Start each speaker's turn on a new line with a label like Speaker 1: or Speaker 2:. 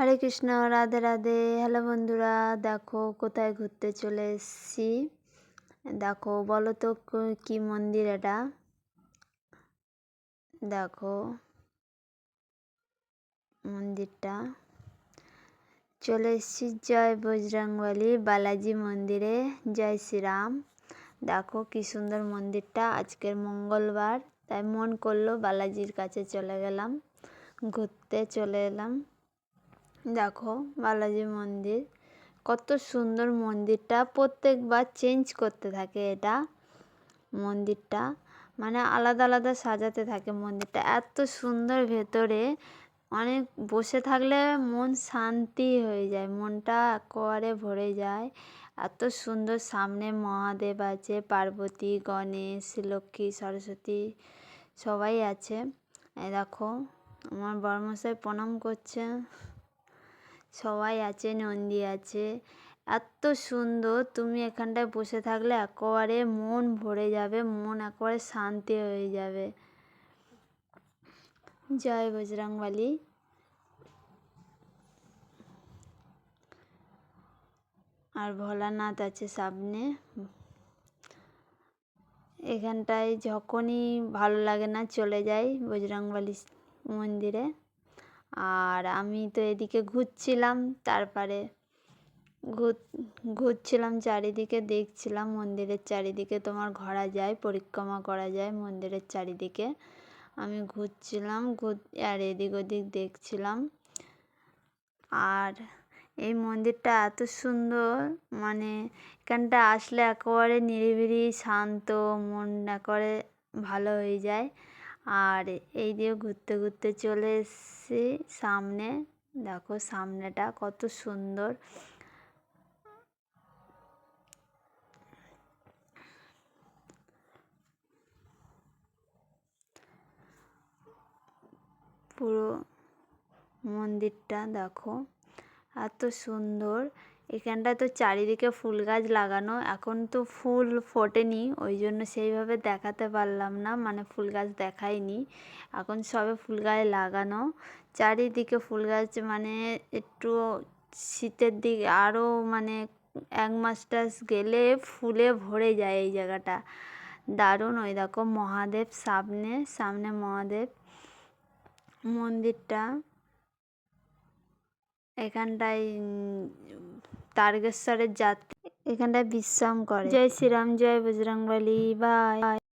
Speaker 1: হরে Krishna, Radhe Radhe. Hello বন্ধুরা, দেখো কোথায় ঘুরতে চলে এসেছি। দেখো বলো তো কি মন্দির এটা? দেখো মন্দিরটা। চলে এসেছি জয় বজরংবলী বালাজি মন্দিরে। জয় শ্রীরাম। দেখো কি সুন্দর মন্দিরটা, আজকের মঙ্গলবার। তাই মন করল বালাজির কাছে চলে গেলাম, ঘুরতে চলে এলাম। দেখো, বালাজি মন্দির। কত সুন্দর মন্দিরটা, প্রত্যেকবার চেঞ্জ করতে থাকে এটা, মন্দিরটা। মানে আলাদা আলাদা সাজাতে থাকে মন্দিরটা। এত সুন্দর ভেতরে, অনেক বসে থাকলে মন শান্তি হয়ে যায়, মনটা একেবারে ভরে যায়। এত সুন্দর সামনে মহাদেব আছে, পার্বতী, গণেশ, লক্ষ্মী, সরস্বতী, সবাই আছে। দেখো, আমার বড়মশাই প্রণাম করছে। সবাই আছে, নন্দী আছে। এত সুন্দর, তুমি এখানটায় বসে থাকলে একেবারে মন ভরে যাবে, মন একেবারে শান্তি হয়ে যাবে। জয় বজরংবলী। আর ভোলানাথ আছে সামনে। এখানটায় যখনই ভালো লাগে না, চলে যাই বজরংবলী মন্দিরে। আর আমি তো এদিকে ঘুরছিলাম, তারপরে ঘুর, ঘুরছিলাম চারিদিকে, দেখছিলাম মন্দিরের চারিদিকে, তোমার ঘোরা যায়, পরিক্রমা করা যায় মন্দিরের চারিদিকে। আমি ঘুরছিলাম, ঘুর, আর এদিক ওদিক দেখছিলাম। আর এই মন্দিরটা এত সুন্দর মানে এখানটা আসলে একেবারে নিরিবিলি, শান্ত, মন একেবারে ভালো হয়ে যায়। আর এই দিয়ে ঘুরতে ঘুরতে চলে এসেছি সামনে। দেখো সামনেটা কত সুন্দর। পুরো মন্দিরটা দেখো, এত সুন্দর। এখানটা তো চারিদিকে ফুল গাছ লাগানো, এখন তো ফুল ফোটেনি, ওই জন্য সেইভাবে দেখাতে পারলাম না মানে ফুল গাছ দেখাইনি। এখন সবে ফুল গাছ লাগানো, চারিদিকে ফুল গাছ মানে একটু শীতের দিকে আরও মানে এক মাস টাস গেলে ফুলে ভরে যায় এই জায়গাটা। দারুণ, ওই দেখো মহাদেব সামনে সামনে মহাদেব মন্দিরটা। এখানটায় তারকেশ্বরের যাত্রী। এখানটায় বিশ্রাম করে। জয় শ্রীরাম জয় বজরংবলী বাই।